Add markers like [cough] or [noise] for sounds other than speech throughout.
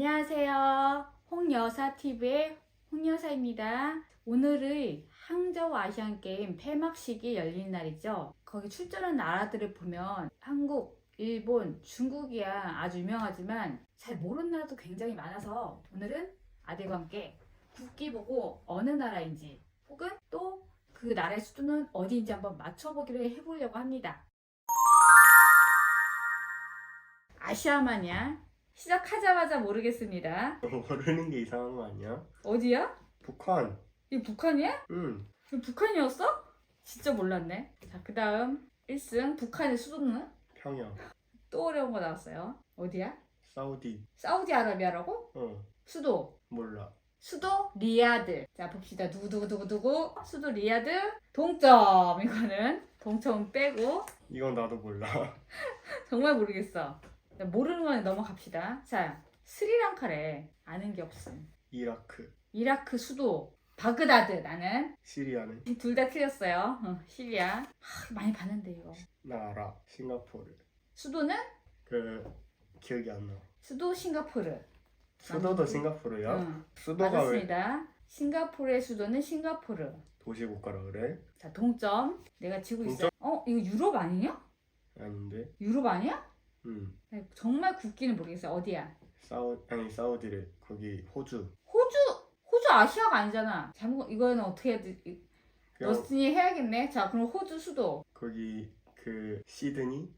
안녕하세요. 홍여사 TV의 홍여사입니다. 오늘의 항저우 아시안 게임 폐막식이 열리는 날이죠. 거기 출전한 나라들을 보면 한국, 일본, 중국이야 아주 유명하지만 잘 모르는 나라도 굉장히 많아서 오늘은 아들과 함께 국기 보고 어느 나라인지 혹은 또 그 나라의 수도는 어디인지 한번 맞춰보기를 해보려고 합니다. 아시아마냐? 시작하자마자 모르겠습니다. [laughs] 모르는 게 이상한 거 아니야? 어디야? 북한. 이거 북한이야? 응. 이거 북한이었어? 진짜 몰랐네. 자, 그 다음 1승 북한의 수도는 평양. 또 어려운 거 나왔어요. 어디야? 사우디. 사우디아라비아라고? 어. 수도. 몰라. 수도 리야드. 자, 봅시다. 두구두구두구두구. 수도 리야드. 동점. 이거는 동점 빼고. 이건 나도 몰라. [laughs] 정말 모르겠어. 자, 모르는 거는 넘어갑시다. 자, 스리랑카래. 아는 게 없음. 이라크. 이라크 수도. 바그다드. 나는. 시리아는? 이둘다 틀렸어요. 어, 시리아. 하, 많이 봤는데 이거. 나 알아. 싱가포르. 수도는 그 기억이 안 나. 수도 싱가포르. 수도도 맞- 싱가포르야? 응, 수도가 왜 맞았습니다. 싱가포르의 수도는 싱가포르. 도시국가라 그래? 자, 동점. 내가 지고 있어. 어, 이거 유럽 아니냐? 아닌데. 유럽 아니야? 응. 나 정말 국기는 모르겠어. 어디야? 사우 아니 사우디래. 거기 호주. 호주. 호주 아시아가 아니잖아. 잘못 이거는 어떻게 해야 그냥 러스니 해야겠네. 자, 그럼 호주 수도. 거기 그 시드니는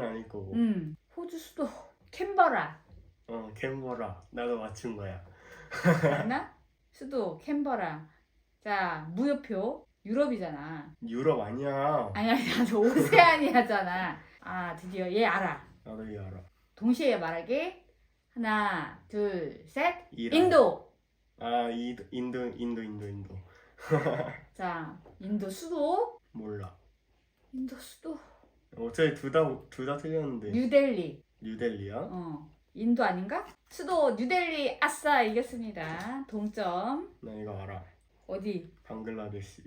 아닐 거고. 음, 호주 수도. 캔버라. 어 캔버라. 나도 맞춘 거야. 맞나? [laughs] 수도 캔버라. 자, 무효표. 유럽이잖아. 유럽 아니야. 아니 아니 아니 오세아니아잖아. 아 드디어 얘 알아. 이 알아. 동시에 말하기. 하나, 둘, 셋. 이란. 인도. 아 이, 인도 인도 인도 인도. [laughs] 자, 인도 수도. 몰라. 인도 수도. 어차피 둘다둘 다 틀렸는데. 뉴델리. 뉴델리야? 어. 인도 아닌가? 수도 뉴델리 아싸 이겼습니다. 동점. 나 이거 알아. 어디? 방글라데시.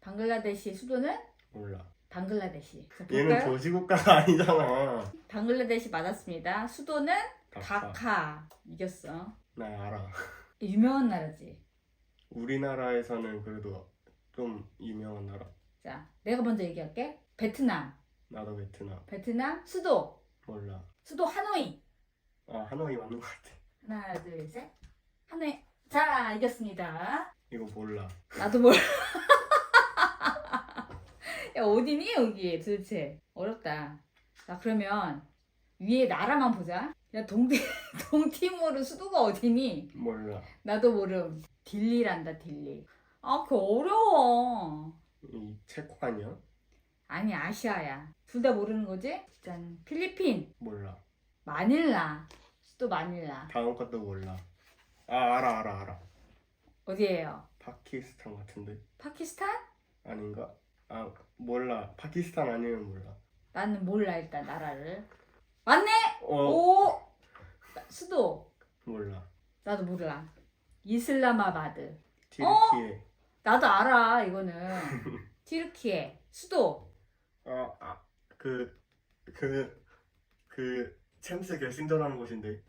방글라데시 수도는 몰라. 방글라데시. 자, 얘는 볼까요? 도시국가가 [laughs] 아니잖아. 방글라데시 맞았습니다. 수도는 다카. 다카. 이겼어. 나 알아. 유명한 나라지. 우리나라에서는 그래도 좀 유명한 나라. 자, 내가 먼저 얘기할게. 베트남. 나도 베트남. 베트남 수도. 몰라. 수도 하노이. 아 하노이 맞는 것 같아. 하나, 둘, 셋. 하노이. 자, 이겼습니다. 이거 몰라. 나도 몰라. [laughs] 야, 어디니, 여기 도대체? 어렵다. 자, 그러면 위에 나라만 보자. 야, 동티, [laughs] 동티모르 수도가 어디니? 몰라. 나도 모름. 딜리란다, 딜리. 아, 그 어려워. 이 체코 아니야? 아니, 아시아야. 둘 다 모르는 거지? 짠. 필리핀. 몰라. 마닐라. 수도 마닐라. 다음 것도 몰라. 아 알아 알아 알아. 어디예요? 파키스탄 같은데 파키스탄? 아닌가? 아 몰라. 파키스탄 아니면 몰라. 나는 몰라 일단 나라를. 맞네. 어 오. 나- 수도. 몰라. 나도 몰라. 이슬라마바드. 티르키예. 나도 알아 이거는. [laughs] 티르키예. 수도. 어, 아그그 그 챔스 결승전하는 곳인데.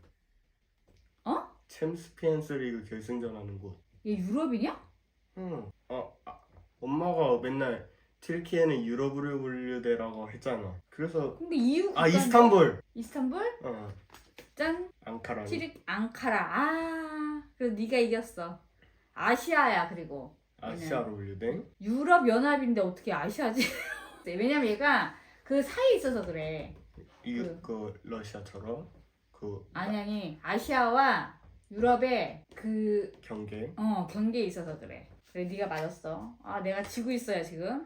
어? 챔스피언스 리그 결승전하는 곳. 얘 유럽이냐? 응. 어 아, 엄마가 맨날 튀르키예는 유럽으로 분류되라고 했잖아. 그래서 근데 EU 아? 이스탄불. 이스탄불? 어 짠. 앙카라. 티르 앙카라. 아. 그래서 네가 이겼어. 아시아야 그리고. 아시아로 분류된. 유럽 연합인데 어떻게 아시아지? [laughs] 왜냐면 얘가 그 사이에 있어서 그래. 이 그- 그 러시아처럼 그 아니 아니 아시아와 유럽의 그 경계. 어, 경계에 있어서 그래. 그래 네가 맞았어. 아 내가 지고 있어요 지금.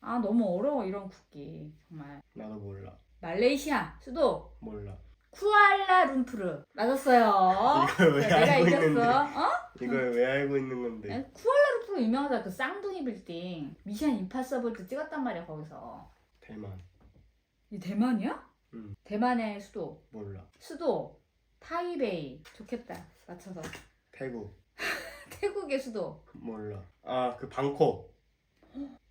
아 너무 어려워 이런 국기 정말. 나도 몰라. 말레이시아 수도 몰라. 쿠알라룸푸르 맞았어요. 이걸 왜 자, 내가 알고. 있는데? 어? 이걸 왜 알고 있는 건데? 쿠알라룸푸르 유명하다 그 쌍둥이 빌딩 미션 임파서블 때 찍었단 말이야 거기서. 대만. 이 대만이야? 응. 대만의 수도 몰라. 수도 타이베이 좋겠다 맞춰서 태국. [laughs] 태국의 수도 몰라. 아 그 방콕.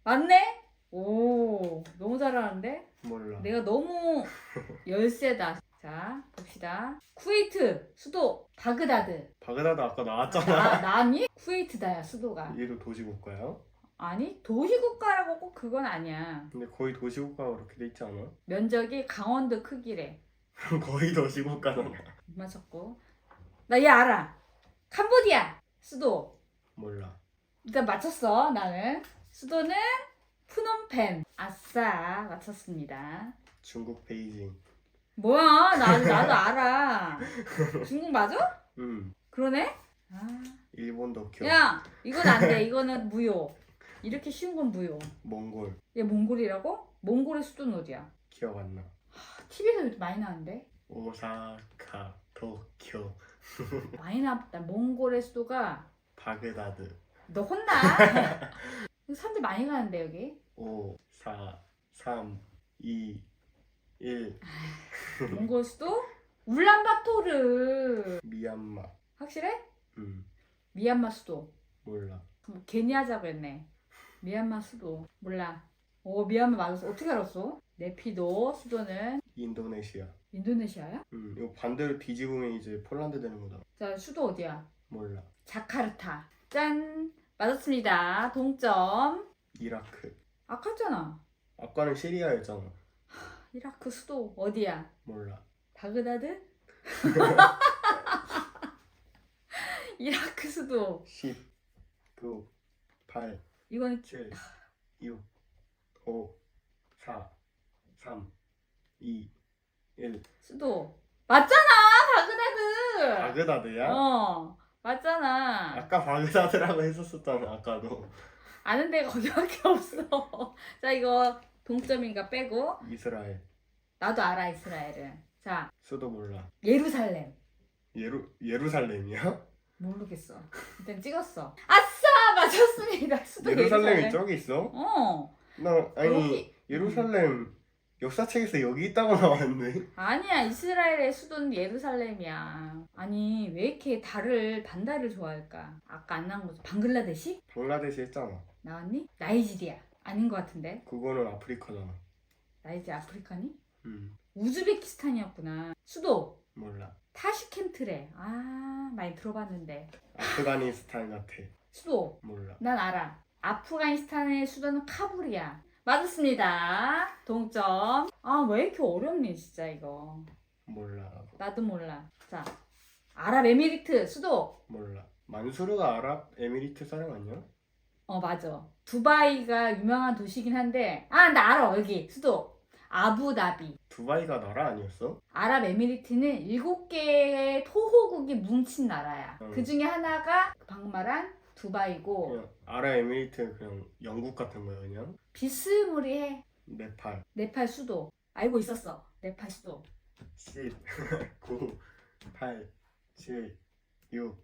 맞네? 오 너무 잘하는데? 몰라. 내가 너무 [laughs] 열세다 자, 봅시다. 쿠웨이트 수도 바그다드. 바그다드 아까 나왔잖아. 나, 나니? 쿠웨이트다야 수도가. 얘도 도시국가야? 아니 도시국가라고 꼭 그건 아니야. 근데 거의 도시국가가 그렇게 돼 있지 않아? 면적이 강원도 크기래. 거의 도시국가잖아. 못 맞췄고. 나 얘 알아. 캄보디아 수도. 몰라. 일단 맞췄어 나는. 수도는 푸놈펜. 아싸 맞췄습니다. 중국 베이징. 뭐야 나도 [laughs] 나도 알아. 중국 맞아? 음. 그러네? 아. 일본 도쿄. 야 이건 안 돼. 이거는 무효. 이렇게 쉬운 건 무효. 몽골. 얘 몽골이라고? 몽골의 수도는 어디야? 기억 안 나. TV에서 많이 나는데? 오사카, 도쿄, 많이 나왔다. 몽골의 수도가 바그다드. 너 혼나. [laughs] 사람들 많이 가는데 여기. 5, 4, 3, 2, 1. 몽골 수도 울란바토르. 미얀마. 확실해? 음. 미얀마 수도. 몰라. 뭐 괜히 하자고 했네. 미얀마 수도. 몰라. 오 미얀마 맞았어. 어떻게 알았어? 네피도 수도는 인도네시아. 인도네시아야? 음. 이거 반대로 뒤집으면 이제 폴란드 되는 거다. 자 수도 어디야? 몰라. 자카르타. 짠. 맞았습니다. 동점. 이라크. 아까 했잖아. 아까는 시리아였잖아. 이라크 수도 어디야? 몰라. 바그다드? [laughs] 이라크 수도 10, 9, 8, 이거는 7, 6, 5, 4, 3, 2, 1. 수도 맞잖아 바그다드 바그다드야? 어 맞잖아 아까 바그다드라고 했었었잖아. 아까도. 아는 데가 거기밖에 [laughs] 없어 자 이거 동점인가 빼고 이스라엘. 나도 알아 이스라엘은 자 수도 몰라. 예루살렘 예루 예루살렘이야? [laughs] 모르겠어 일단 찍었어 아싸 맞췄습니다 수도 예루살렘이 예루살렘 저기 있어? 어 나 아니 여기 예루살렘 역사책에서 여기 있다고 나왔네. 아니야 이스라엘의 수도는 예루살렘이야. 아니 왜 이렇게 달을 반달을 좋아할까? 아까 안 나온 거죠 방글라데시? 방글라데시 했잖아. 나왔니? 나이지리아. 아닌 것 같은데? 그거는 아프리카잖아. 나이지 아프리카니? 음. 우즈베키스탄이었구나. 수도? 몰라. 타슈켄트래. 아 많이 들어봤는데. 아프가니스탄 같아. 수도? 몰라. 난 알아. 아프가니스탄의 수도는 카불이야 맞았습니다. 동점. 아 왜 이렇게 어렵니 진짜 이거? 몰라. 나도 몰라. 자 아랍에미리트 수도. 몰라. 만수르가 아랍에미리트 사람 아니야? 어 맞아. 두바이가 유명한 도시긴 한데. 아 나 알아 여기. 수도. 아부다비. 두바이가 나라 아니었어? 아랍에미리트는 일곱 개의 토호국이 뭉친 나라야. 음. 그 중에 하나가 방금 말한 두바이고 그냥 아랍에미리트는 그냥 영국 같은 거야 그냥. 비스무리해 네팔. 네팔 수도 알고 있었어 네팔 수도 10, 9, 8, 7, 6,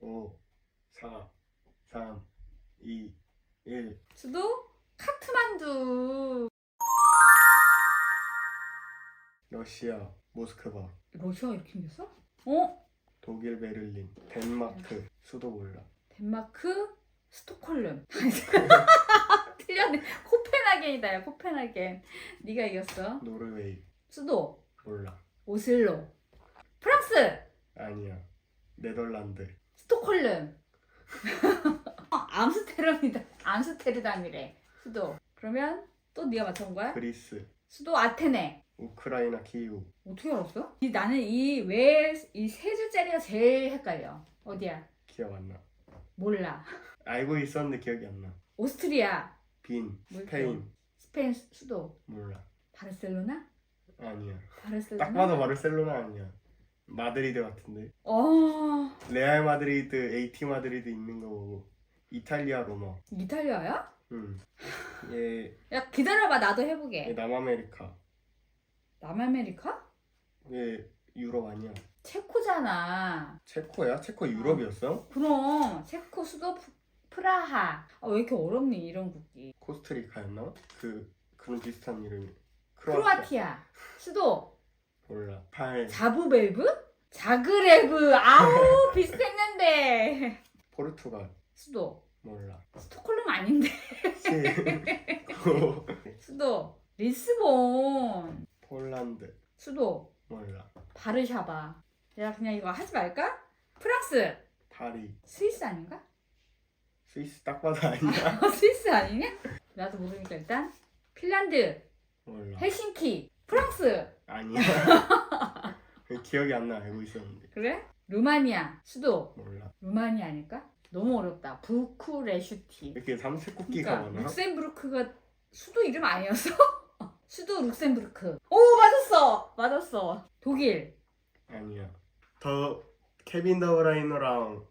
5, 4, 3, 2, 1. 수도 카트만두 러시아, 모스크바, 러시아가 이렇게 생겼어? 어? 독일 베를린, 덴마크, 수도 몰라. 덴마크 스톡홀름. [laughs] 틀렸네. 코펜하겐이다 야 코펜하겐. 네가 이겼어. 노르웨이, 수도. 몰라. 오슬로. 프랑스! 아니야. 네덜란드, 스톡홀름. [laughs] 어, 암스테르이다. 암스테르담이래. 수도. 그러면 또 네가 맞춘 거야? 그리스, 수도 아테네. 우크라이나 키이우, 어떻게 알았어? 이, 나는 이 왜 이 세 줄짜리가 제일 헷갈려. 어디야? 기억 안 나. 몰라 알고 있었는데 기억이 안 나. 오스트리아 빈, 뭐 스페인, 스페인 수- 수도 몰라. 바르셀로나? 아니야. 바르셀로나? 딱 봐도 바르셀로나 아니야. 마드리드 같은데. 어 레알 마드리드, AT 마드리드 있는 거 보고. 이탈리아 로마. 이탈리아야? 음. 얘, 야 기다려봐 나도 얘 해보게 남아메리카. 남아메리카? 얘 유럽 아니야. 체코잖아 체코야? 체코 유럽이었어? 그럼 체코 수도 프- 프라하 아, 왜 이렇게 어렵니 이런 국기 코스트리카였나? 그 그런 비슷한 이름이. 크로아티아 수도 몰라. 8 자부벨브? 자그레브 아우 [laughs] 비슷했는데 포르투갈. 수도 몰라. 스톡홀름 아닌데 [laughs] 7 9 수도 리스본 폴란드. 수도 몰라. 바르샤바. 야 그냥 이거 하지 말까? 프랑스. 파리 스위스 아닌가? 스위스 딱 봐도 [laughs] 아니야 스위스 아니냐? 나도 모르니까 일단 핀란드, 몰라 헬싱키, 프랑스. 아니야 [laughs] 기억이 안 나 알고 있었는데 그래? 루마니아 수도. 몰라 루마니아 아닐까? 너무 어렵다. 부쿠레슈티. 이렇게 삼색국기가 그러니까 많아 룩셈부르크가 수도 이름 아니었어? [laughs] 수도 룩셈부르크. 오 맞았어. 맞았어. 독일. 아니야 더 케빈 더브라이너랑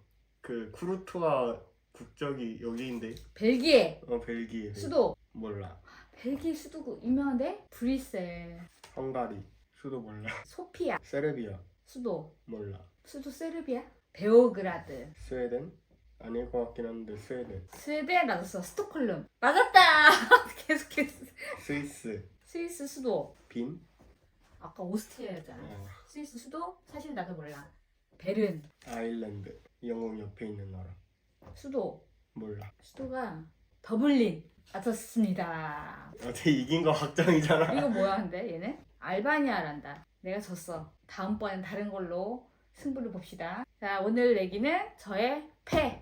그 쿠르투아 국적이 여기인데 벨기에. 어 벨기에 벨- 수도. 몰라 벨기에 수도 유명한데? 브뤼셀. 헝가리 수도 몰라 소피아. 세르비아 수도. 몰라 수도 세르비아. 베오그라드. 스웨덴 아닐 것 같긴 한데 스웨덴 스웨덴 맞았어. 스톡홀름. 맞았다. [laughs] 계속해서. 스위스 스위스 수도. 빈 아까 오스트리아였잖아. 어, 스위스 수도? 사실 나도 몰라. 베른. 아일랜드 영국 옆에 있는 나라 수도. 몰라 수도가 더블린. 맞았습니다. 어떻게 이긴 거 확정이잖아 이거 뭐야 근데 얘네? 알바니아란다. 내가 졌어. 다음번엔 다른 걸로 승부를 봅시다. 자 오늘 내기는 저의 패.